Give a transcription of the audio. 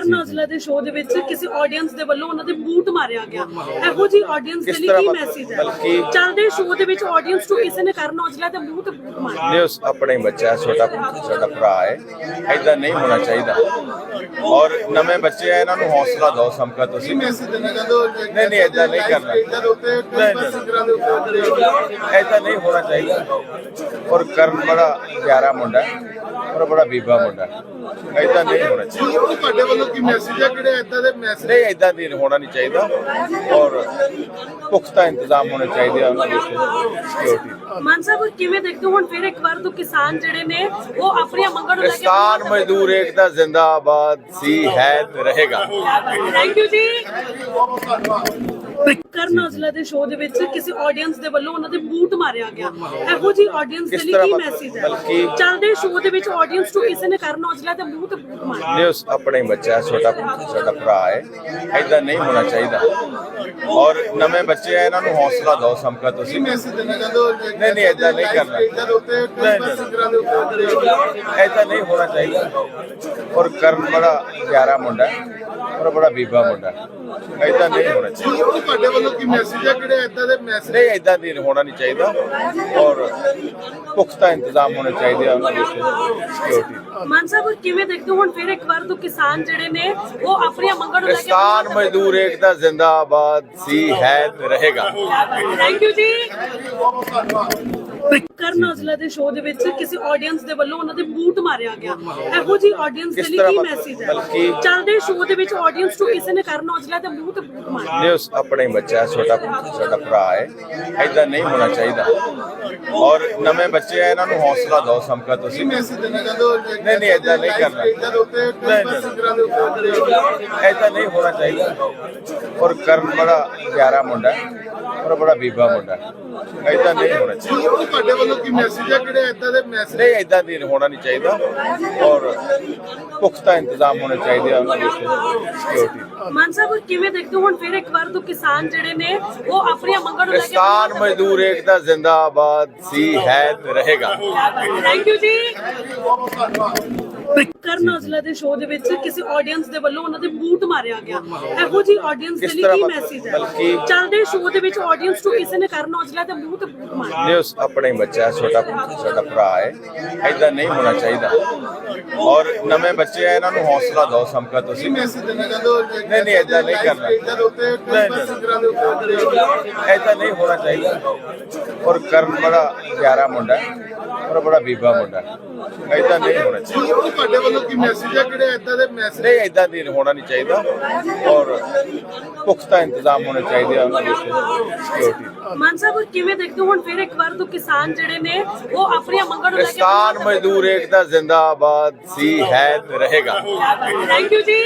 ਕਰਨ ਔਜਲਾ ਦੇ ਸ਼ੋਅ ਦੇ ਵਿੱਚ ਕਿਸੇ ਆਡੀਅנס ਦੇ ਵੱਲੋਂ ਉਹਨਾਂ ਦੇ ਬੂਟ ਮਾਰਿਆ ਗਿਆ। ਇਹੋ ਜੀ ਆਡੀਅנס ਦੇ ਲਈ ਕੀ ਮੈਸੇਜ ਹੈ? ਚੱਲਦੇ ਸ਼ੋਅ ਦੇ ਵਿੱਚ ਆਡੀਅנס ਨੂੰ ਕਿਸੇ ਨੇ ਕਰਨ ਔਜਲਾ ਦੇ ਬੂਟ ਬੂਟ ਮਾਰਿਆ ਨਹੀਂ ਉਸ ਆਪਣੇ ਬੱਚਾ ਛੋਟਾ ਛੋਟਾ ਭਰਾ ਹੈ ਐਦਾਂ ਨਹੀਂ ਹੋਣਾ ਚਾਹੀਦਾ। ਔਰ ਨਵੇਂ ਬੱਚੇ ਆ ਇਹਨਾਂ ਨੂੰ ਹੌਸਲਾ ਦਿਓ ਸਮਕਾ ਤੁਸੀਂ ਮੈਸੇਜ ਦੇਣਾ ਕਹਿੰਦੇ ਨਹੀਂ ਨਹੀਂ ਐਦਾਂ ਨਹੀਂ ਕਰਨਾ। ਐਦਾਂ ਨਹੀਂ ਹੋਣਾ ਚਾਹੀਦਾ। ਔਰ ਕਰਨ ਬੜਾ ਪਿਆਰਾ ਮੁੰਡਾ ਔਰ ਬੜਾ ਬੀਬਾ ਮੁੰਡਾ ਐਦਾਂ ਨਹੀਂ ਹੋਣਾ ਚਾਹੀਦਾ। ਉਹ ਤੁਹਾਡੇ ਵੱਲੋਂ ਕੀ ਮੈਸੇਜ ਹੈ ਕਿਹੜੇ ਏਦਾਂ ਦੇ ਮੈਸੇਜ ਨਹੀਂ ਐਦਾਂ ਨਹੀਂ ਹੋਣਾ ਨਹੀਂ ਚਾਹੀਦਾ। ਔਰ ਪੁਖਤਾ ਇੰਤਜ਼ਾਮ ਹੋਣੇ ਚਾਹੀਦੇ ਆ ਉਹਨਾਂ ਦੇ ਸਿਕਿਉਰਿਟੀ ਮਾਨ ਸਾਹਿਬ ਕਿਵੇਂ ਦੇਖਦੇ ਹੋ? ਹੁਣ ਫਿਰ ਇੱਕ ਵਾਰ ਤੋਂ ਕਿਸਾਨ ਜਿਹੜੇ ਨੇ ਉਹ ਆਪਣੀਆਂ ਮੰਗਾਂ ਨੂੰ ਲੈ ਕੇ ਕਿਸਾਨ ਮਜ਼ਦੂਰ ਏਕਤਾ ਜ਼ਿੰਦਾਬਾਦ ਸੀ ਹੈ ਤੇ ਰਹੇਗਾ। ਥੈਂਕ ਯੂ ਜੀ। ਕਰਨ ਔਜਲਾ ਦੇ ਸ਼ੋਅ ਦੇ ਵਿੱਚ ਕਿਸੇ ਆਡੀਅנס ਦੇ ਵੱਲੋਂ ਉਹਨਾਂ ਦੇ ਬੂਟ ਮਾਰਿਆ ਗਿਆ। ਇਹੋ ਜੀ ਆਡੀਅנס ਦੇ ਲਈ ਕੀ ਮੈਸੇਜ ਹੈ? ਚੱਲਦੇ ਸ਼ੋਅ ਦੇ ਵਿੱਚ ਆਡੀਅנס ਨੂੰ ਕਿਸੇ ਨੇ ਕਰਨ ਔਜਲਾ ਦੇ ਮੂੰਹ ਬੂਟ ਮਾਰਿਆ ਨਹੀਂ ਉਸ ਆਪਣੇ ਬੱਚਾ ਛੋਟਾ ਛੋਟਾ ਭਰਾ ਹੈ। ਐਦਾਂ ਨਹੀਂ ਹੋਣਾ ਚਾਹੀਦਾ। ਔਰ ਨਵੇਂ ਬੱਚੇ ਆ ਇਹਨਾਂ ਨੂੰ ਹੌਸਲਾ ਦਿਓ ਸਮਕਾ ਤੁਸੀਂ। ਨਹੀਂ ਨਹੀਂ ਐਦਾਂ ਨਹੀਂ ਕਰਨਾ। ਐਦਾਂ ਨਹੀਂ ਹੋਣਾ ਚਾਹੀਦਾ। ਔਰ ਕਰਨ ਬੜਾ ਪਿਆਰਾ ਮੁੰਡਾ ਔਰ ਬੜਾ ਬੀਬਾ ਮੁੰਡਾ। ਐਦਾਂ ਨਹੀਂ ਹੋਣਾ ਚਾਹੀਦਾ। ਉਹ ਤੁਹਾਡੇ ਵੱਲੋਂ ਕੀ ਮੈਸੇਜ ਹੈ ਕਿਹੜੇ ਏਦਾਂ ਦੇ ਮੈਸੇਜ ਨਹੀਂ ਐਦਾਂ ਨਹੀਂ ਹੋਣਾ ਨਹੀਂ ਚਾਹੀਦਾ। ਔਰ ਪੁਖਤਾ ਇੰਤਜ਼ਾਮ ਹੋਣੇ ਚਾਹੀਦੇ ਆ ਉਹਨਾਂ ਦੇ ਸਿਕਿਉਰਿਟੀ ਮਾਨ ਸਾਹਿਬ ਕਿਵੇਂ ਦੇਖਦੇ ਹੋ? ਹੁਣ ਫਿਰ ਇੱਕ ਵਾਰ ਤੋਂ ਕਿਸਾਨ ਜਿਹੜੇ ਨੇ ਉਹ ਆਪਣੀਆਂ ਮੰਗਾਂ ਨੂੰ ਲੈ ਕੇ ਕਿਸਾਨ ਮਜ਼ਦੂਰ ਏਕਤਾ ਜ਼ਿੰਦਾਬਾਦ ਸੀ ਹੈ ਤੇ ਰਹੇਗਾ। ਥੈਂਕ ਯੂ ਜੀ। ਕਰਨ ਔਜਲਾ ਦੇ ਸ਼ੋਅ ਦੇ ਵਿੱਚ ਕਿਸੇ ਆਡੀਅנס ਦੇ ਵੱਲੋਂ ਉਹਨਾਂ ਦੇ ਬੂਟ ਮਾਰਿਆ ਗਿਆ। ਇਹੋ ਜੀ ਆਡੀਅנס ਦੇ ਲਈ ਕੀ ਮੈਸੇਜ ਹੈ? ਚੱਲਦੇ ਸ਼ੋਅ ਦੇ ਵਿੱਚ ਆਡੀਅנס ਨੂੰ ਕਿਸੇ ਨੇ ਕਰਨ ਔਜਲਾ ਦੇ ਮੂੰਹ ਬੂਟ ਮਾਰਿਆ ਨਹੀਂ ਉਸ ਆਪਣੇ ਬੱਚਾ ਛੋਟਾ ਛੋਟਾ ਭਰਾ ਹੈ। ਐਦਾਂ ਨਹੀਂ ਹੋਣਾ ਚਾਹੀਦਾ। ਔਰ ਨਵੇਂ ਬੱਚੇ ਆ ਇਹਨਾਂ ਨੂੰ ਹੌਸਲਾ ਦਿਓ ਸਮਕਾ ਤੁਸੀਂ। ਮੈਸੇਜ ਦੇਣਾ ਚਾਹੁੰਦੇ ਨਹੀਂ ਨਹੀਂ ਐਦਾਂ ਨਹੀਂ ਕਰਨਾ। ਐਦਾਂ ਨਹੀਂ ਹੋਣਾ ਚਾਹੀਦਾ। ਔਰ ਕਰਨ ਬੜਾ ਪਿਆਰਾ ਮੁੰਡਾ ਔਰ ਬੜਾ ਬੀਬਾ ਮੁੰਡਾ ਐਦਾਂ ਨਹੀਂ ਹੋਣਾ ਚਾਹੀਦਾ। ਉਹ ਤੁਹਾਡੇ ਵੱਲੋਂ ਕੀ ਮੈਸੇਜ ਹੈ ਕਿਹੜੇ ਏਦਾਂ ਦੇ ਮੈਸੇਜ ਨਹੀਂ ਐਦਾਂ ਨਹੀਂ ਹੋਣਾ ਨਹੀਂ ਚਾਹੀਦਾ। ਔਰ ਪੁਖਤਾ ਇੰਤਜ਼ਾਮ ਹੋਣੇ ਚਾਹੀਦੇ ਉਹਨਾਂ ਦੇ ਸਿਕਿਉਰਿਟੀ ਮਾਨ ਸਾਹਿਬ ਕਿਵੇਂ ਦੇਖਦੇ ਹੋ? ਹੁਣ ਫਿਰ ਇੱਕ ਵਾਰ ਤੋਂ ਕਿਸਾਨ ਜਿਹੜੇ ਨੇ ਉਹ ਆਪਣੀਆਂ ਮੰਗਾਂ ਨੂੰ ਲੈ ਕੇ ਕਿਸਾਨ ਮਜ਼ਦੂਰ ਏਕਤਾ ਜ਼ਿੰਦਾਬਾਦ ਸੀ ਹੈ ਤੇ ਰਹੇਗਾ। ਥੈਂਕ ਯੂ ਜੀ। ਕਰਨ ਔਜਲਾ ਦੇ ਸ਼ੋਅ ਦੇ ਵਿੱਚ ਕਿਸੇ ਆਡੀਅנס ਦੇ ਵੱਲੋਂ ਉਹਨਾਂ ਦੇ ਬੂਟ ਮਾਰਿਆ ਗਿਆ। ਇਹੋ ਜੀ ਆਡੀਅנס ਦੇ ਲਈ ਕੀ ਮੈਸੇਜ ਹੈ? ਚੱਲਦੇ ਸ਼ੋਅ ਦੇ ਵਿੱਚ ਆਡੀਅנס ਨੂੰ ਕਿਸੇ ਨੇ ਕਰਨ ਔਜਲਾ ਦੇ ਮੂੰਹ ਬੂਟ ਮਾਰਿਆ ਨਹੀਂ ਉਸ ਆਪਣੇ ਬੱਚਾ ਛੋਟਾ ਛੋਟਾ ਭਰਾ ਹੈ। ਐਦਾਂ ਨਹੀਂ ਹੋਣਾ ਚਾਹੀਦਾ। ਔਰ ਨਵੇਂ ਬੱਚੇ ਆ ਇਹਨਾਂ ਨੂੰ ਹੌਸਲਾ ਦਿਓ ਸਮਕਾ ਤੁਸੀਂ। ਨਹੀਂ ਨਹੀਂ ਐਦਾਂ ਨਹੀਂ ਕਰਨਾ। ਐਦਾਂ ਨਹੀਂ ਹੋਣਾ ਚਾਹੀਦਾ। ਔਰ ਕਰਨ ਬੜਾ ਪਿਆਰਾ ਮੁੰਡਾ ਔਰ ਬੜਾ ਬੀਬਾ ਮੁੰਡਾ ਐਦਾਂ ਨਹੀਂ ਹੋਣਾ ਚਾਹੀਦਾ। ਉਹ ਤੁਹਾਡੇ ਵੱਲੋਂ ਕੀ ਮੈਸੇਜ ਹੈ ਕਿਹੜੇ ਏਦਾਂ ਦੇ ਮੈਸੇਜ ਨਹੀਂ ਐਦਾਂ ਨਹੀਂ ਹੋਣਾ ਨਹੀਂ ਚਾਹੀਦਾ। ਔਰ ਪੁਖਤਾ ਇੰਤਜ਼ਾਮ ਹੋਣੇ ਚਾਹੀਦੇ ਆ ਉਹਨਾਂ ਦੇ ਸਿਕਿਉਰਿਟੀ ਮਾਨ ਸਾਹਿਬ ਕਿਵੇਂ ਦੇਖਦੇ ਹੋ? ਹੁਣ ਫਿਰ ਇੱਕ ਵਾਰ ਤੋਂ ਕਿਸਾਨ ਜਿਹੜੇ ਨੇ ਉਹ ਆਪਣੀਆਂ ਮੰਗਾਂ ਨੂੰ ਲੈ ਕੇ ਕਿਸਾਨ ਮਜ਼ਦੂਰ ਏਕਤਾ ਜ਼ਿੰਦਾਬਾਦ ਸੀ ਹੈ ਤੇ ਰਹੇਗਾ। ਥੈਂਕ ਯੂ ਜੀ।